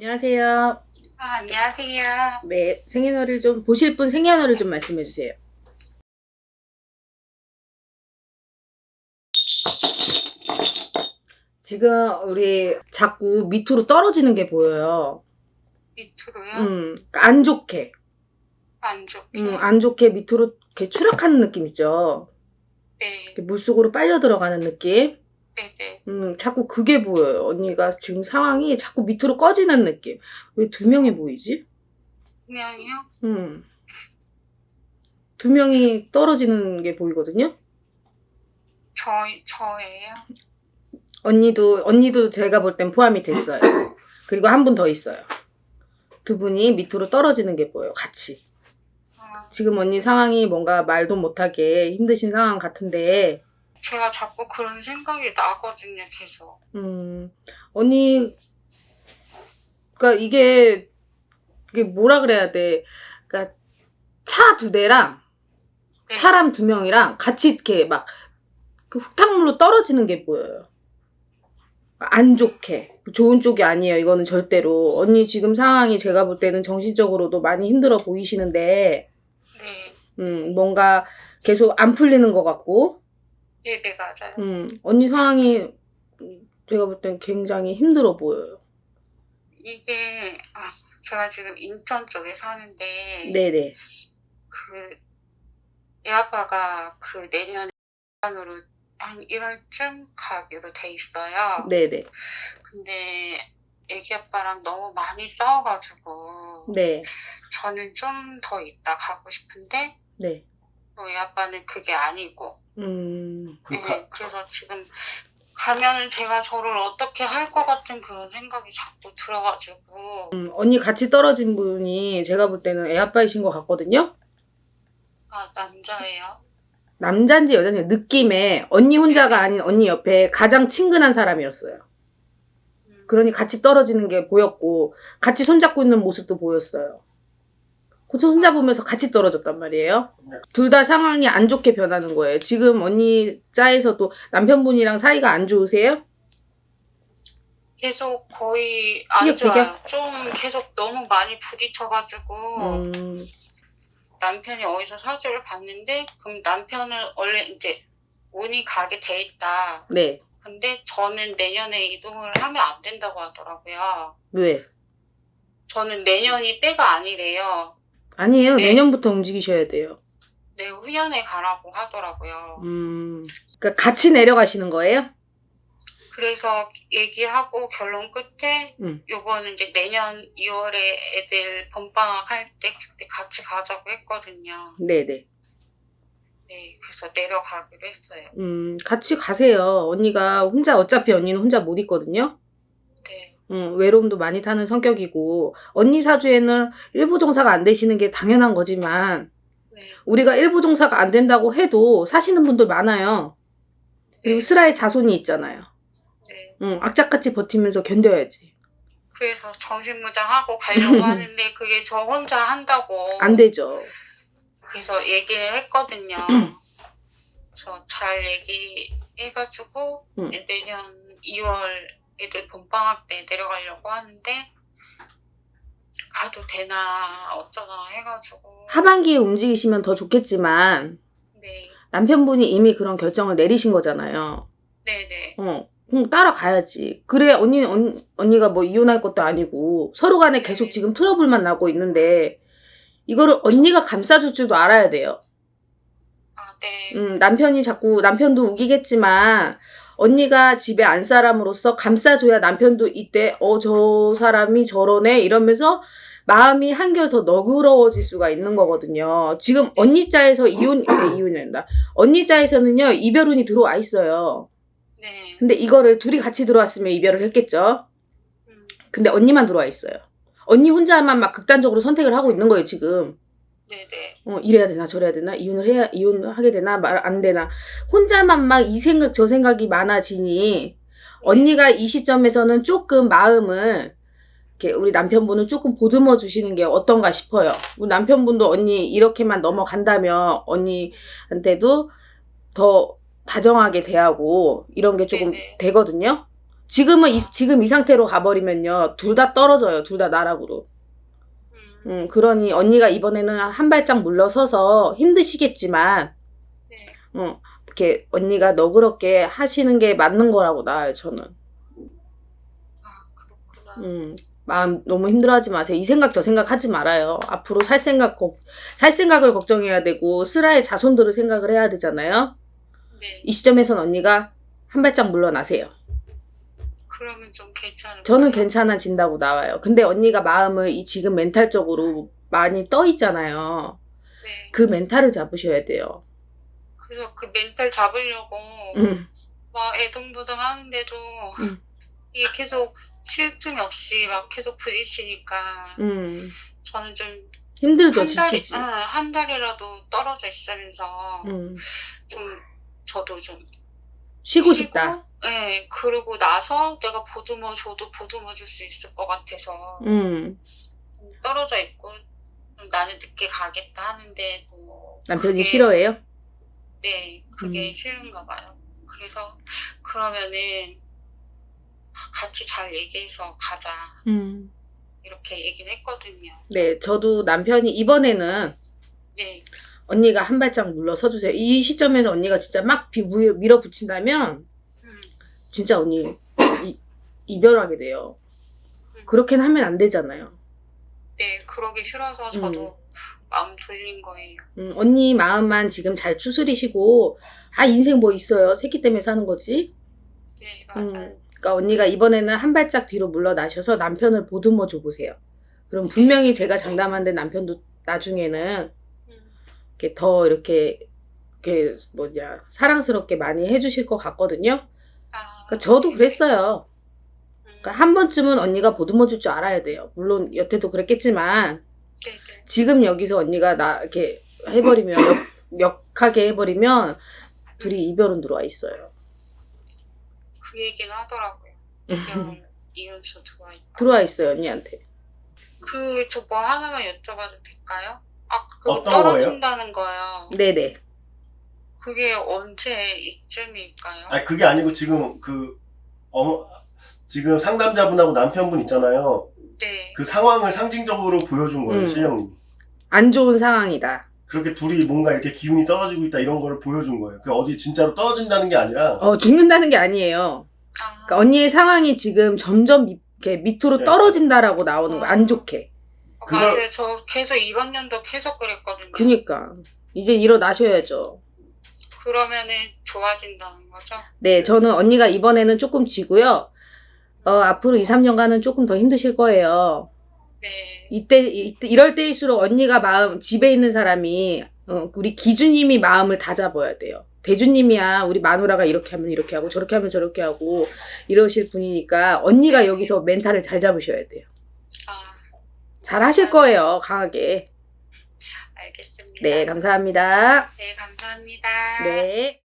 안녕하세요. 아, 안녕하세요. 네, 생년월일 좀 보실 분 생년월일 좀 말씀해 주세요. 지금 우리 자꾸 밑으로 떨어지는 게 보여요. 밑으로요? 음, 안 좋게. 안 좋게. 음, 안 좋게 밑으로 이렇게 추락하는 느낌 있죠. 네, 이렇게 물속으로 빨려 들어가는 느낌. 네네. 음, 자꾸 그게 보여요. 언니가 지금 상황이 자꾸 밑으로 꺼지는 느낌. 왜 두 명이 보이지? 분명히요? 음. 두 명이 떨어지는 게 보이거든요. 저, 저예요? 언니도 언니도 제가 볼 땐 포함이 됐어요. 그리고 한 분 더 있어요. 두 분이 밑으로 떨어지는 게 보여 요. 같이. 아, 지금 언니 상황이 뭔가 말도 못하게 힘드신 상황 같은데, 제가 자꾸 그런 생각이 나거든요, 계속. 음, 언니, 그러니까 이게 이게 뭐라 그래야 돼? 그러니까 차 두 대랑 네. 사람 두 명이랑 같이 이렇게 막그 흙탕물로 떨어지는 게 보여요. 안 좋게. 좋은 쪽이 아니에요. 이거는 절대로. 언니 지금 상황이 제가 볼 때는 정신적으로도 많이 힘들어 보이시는데, 네, 음, 뭔가 계속 안 풀리는 것 같고, 네네, 맞아요. 음, 언니 상황이 제가 볼 땐 굉장히 힘들어 보여요. 이게, 아, 제가 지금 인천 쪽에 사는데, 네네. 그, 애 아빠가 그 내년에 으로 한 1월쯤 가기로 돼 있어요. 네네. 근데 애기 아빠랑 너무 많이 싸워가지고, 네. 저는 좀 더 있다 가고 싶은데 네. 저희 아빠는 그게 아니고 음, 그 네, 가, 그래서 지금 가면은 제가 저를 어떻게 할 것 같은 그런 생각이 자꾸 들어가지고 음, 언니 같이 떨어진 분이 제가 볼 때는 애 아빠이신 것 같거든요? 아 남자예요 남잔지 여잔지 느낌에 언니 혼자가 아닌 언니 옆에 가장 친근한 사람이었어요. 음, 그러니 같이 떨어지는 게 보였고 같이 손잡고 있는 모습도 보였어요. 고쳐 손잡으면서 같이 떨어졌단 말이에요. 둘 다 상황이 안 좋게 변하는 거예요. 지금 언니 짜에서도 남편분이랑 사이가 안 좋으세요? 계속 거의 안 티격태격? 좋아요 좀 계속 너무 많이 부딪혀가지고 음, 남편이 어디서 사주를 봤는데 그럼 남편은 원래 이제 운이 가게 돼 있다 네. 근데 저는 내년에 이동을 하면 안 된다고 하더라고요 왜? 저는 내년이 때가 아니래요. 아니에요. 네. 내년부터 움직이셔야 돼요. 내후년에 가라고 하더라고요. 음, 그러니까 같이 내려가시는 거예요? 그래서 얘기하고 결론 끝에 음. 요거는 이제 내년 2월에 애들 본방학 할 때 그때 같이 가자고 했거든요. 네네. 네, 그래서 내려가기로 했어요. 음, 같이 가세요. 언니가 혼자, 어차피 언니는 혼자 못 있거든요? 네, 음, 외로움도 많이 타는 성격이고, 언니 사주에는 일부 종사가 안 되시는 게 당연한 거지만, 네, 우리가 일부 종사가 안 된다고 해도 사시는 분들 많아요. 그리고 네. 슬라의 자손이 있잖아요. 네. 음, 악착같이 버티면서 견뎌야지. 그래서 정신무장하고 가려고 하는데 그게 저 혼자 한다고 안 되죠. 그래서 얘기를 했거든요. 그래서 잘 얘기해가지고 음. 내년 2월 애들 본방학 때 내려가려고 하는데 가도 되나 어쩌나 해가지고 하반기에 움직이시면 더 좋겠지만, 네, 남편분이 이미 그런 결정을 내리신 거잖아요. 네네 어, 그럼 따라가야지. 그래, 언니, 언, 언니가 뭐 이혼할 것도 아니고, 서로 간에 계속 지금 트러블만 나고 있는데, 이거를 언니가 감싸줄 줄도 알아야 돼요. 아, 네, 음, 남편이 자꾸, 남편도 우기겠지만, 언니가 집에 안 사람으로서 감싸줘야 남편도 이때, 어, 저 사람이 저러네, 이러면서 마음이 한결 더 너그러워질 수가 있는 거거든요. 지금 언니 자에서 이혼, 네, 이혼이 아니다. 언니 자에서는요, 이별운이 들어와 있어요. 네, 근데 이거를 둘이 같이 들어왔으면 이별을 했겠죠. 음, 근데 언니만 들어와 있어요. 언니 혼자만 막 극단적으로 선택을 하고 있는 거예요, 지금. 네네 어, 이래야 되나, 저래야 되나, 이혼을 해야, 이혼을 하게 되나, 말 안 되나. 혼자만 막 이 생각, 저 생각이 많아지니, 언니가 이 시점에서는 조금 마음을, 이렇게 우리 남편분을 조금 보듬어 주시는 게 어떤가 싶어요. 우리 남편분도 언니 이렇게만 넘어간다면, 언니한테도 더 다정하게 대하고, 이런 게 조금 네네. 되거든요. 지금은 이, 지금 이 상태로 가버리면요. 둘 다 떨어져요. 둘 다 나락으로. 음, 음, 그러니 언니가 이번에는 한 발짝 물러서서 힘드시겠지만, 네. 어, 이렇게 언니가 너그럽게 하시는 게 맞는 거라고 나요, 저는. 아, 그렇구나. 음, 마음 너무 힘들어하지 마세요. 이 생각 저 생각 하지 말아요. 앞으로 살 생각, 걱- 살 생각을 걱정해야 되고, 슬아의 자손들을 생각을 해야 되잖아요. 네. 이 시점에선 언니가 한 발짝 물러나세요. 그러면 좀 괜찮을까요? 저는 괜찮아진다고 나와요. 근데 언니가 마음을 이 지금 멘탈적으로 많이 떠 있잖아요. 네. 그 멘탈을 잡으셔야 돼요. 그래서 그 멘탈 잡으려고 음, 막 애동부동 하는데도 음. 이게 계속 쉴 틈이 없이 막 계속 부딪히니까 음. 저는 좀 힘들죠, 한 달이 지치지. 아, 한 달이라도 떨어져 있으면서 음. 좀 저도 좀 쉬고 싶다. 네, 그러고 나서 내가 보듬어 줘도 보듬어 줄 수 있을 것 같아서 음. 좀 떨어져 있고 좀 나는 늦게 가겠다 하는데 뭐 남편이 그게- 싫어해요? 네, 그게 음. 싫은가 봐요. 그래서 그러면은 같이 잘 얘기해서 가자 음. 이렇게 얘기를 했거든요. 네, 저도 남편이 이번에는 네, 언니가 한 발짝 물러서 주세요. 이 시점에서 언니가 진짜 막 비- 무- 밀어붙인다면 음, 진짜 언니 이, 이별하게 돼요. 그렇게는 하면 안 되잖아요. 네, 그러기 싫어서 저도 마음 돌린 거예요. 음, 언니 마음만 지금 잘 추스리시고 아 인생 뭐 있어요. 새끼 때문에 사는 거지. 네, 맞아요. 음, 그러니까 언니가 이번에는 한 발짝 뒤로 물러나셔서 남편을 보듬어 줘 보세요. 그럼 분명히 제가 장담한데 남편도 나중에는 음, 이렇게 더 이렇게 이렇게 뭐냐 사랑스럽게 많이 해주실 것 같거든요. 아, 그러니까 저도 그랬어요. 음, 그러니까 한 번쯤은 언니가 보듬어 줄 줄 알아야 돼요. 물론 여태도 그랬겠지만 네, 네. 지금 여기서 언니가 나 이렇게 해버리면 역, 역하게 해버리면 둘이 이별은 들어와 있어요. 그 얘기는 하더라고요. 이별 이혼수 들어와 있다. 들어와 있어요 언니한테. 그 저 뭐 하나만 여쭤봐도 될까요? 아, 그 어떤 떨어진다는 거요. 네네. 그게 언제 이쯤일까요? 아니 그게 아니고 지금 그 어머 지금 상담자분하고 남편분 있잖아요. 네. 그 상황을 상징적으로 보여준 거예요, 음. 신령님. 안 좋은 상황이다. 그렇게 둘이 뭔가 이렇게 기운이 떨어지고 있다 이런 거를 보여준 거예요. 그 어디 진짜로 떨어진다는 게 아니라 어 죽는다는 게 아니에요. 아, 그러니까 언니의 상황이 지금 점점 밑, 이렇게 밑으로 네. 떨어진다라고 나오는 거 안 좋게. 그걸- 맞아요. 저 계속 이번 년도 계속 그랬거든요. 그니까 이제 일어나셔야죠. 그러면은 좋아진다는 거죠? 네, 저는 언니가 이번에는 조금 지고요. 어, 앞으로 2, 3년간은 조금 더 힘드실 거예요. 네. 이때, 이때 이럴 때일수록 언니가 마음 집에 있는 사람이 어, 우리 기주님이 마음을 다 잡아야 돼요. 대주님이야 우리 마누라가 이렇게 하면 이렇게 하고 저렇게 하면 저렇게 하고 이러실 분이니까 언니가 여기서 멘탈을 잘 잡으셔야 돼요. 아, 잘 하실 거예요 강하게. 알겠습니다. 네 감사합니다. 네, 감사합니다. 네.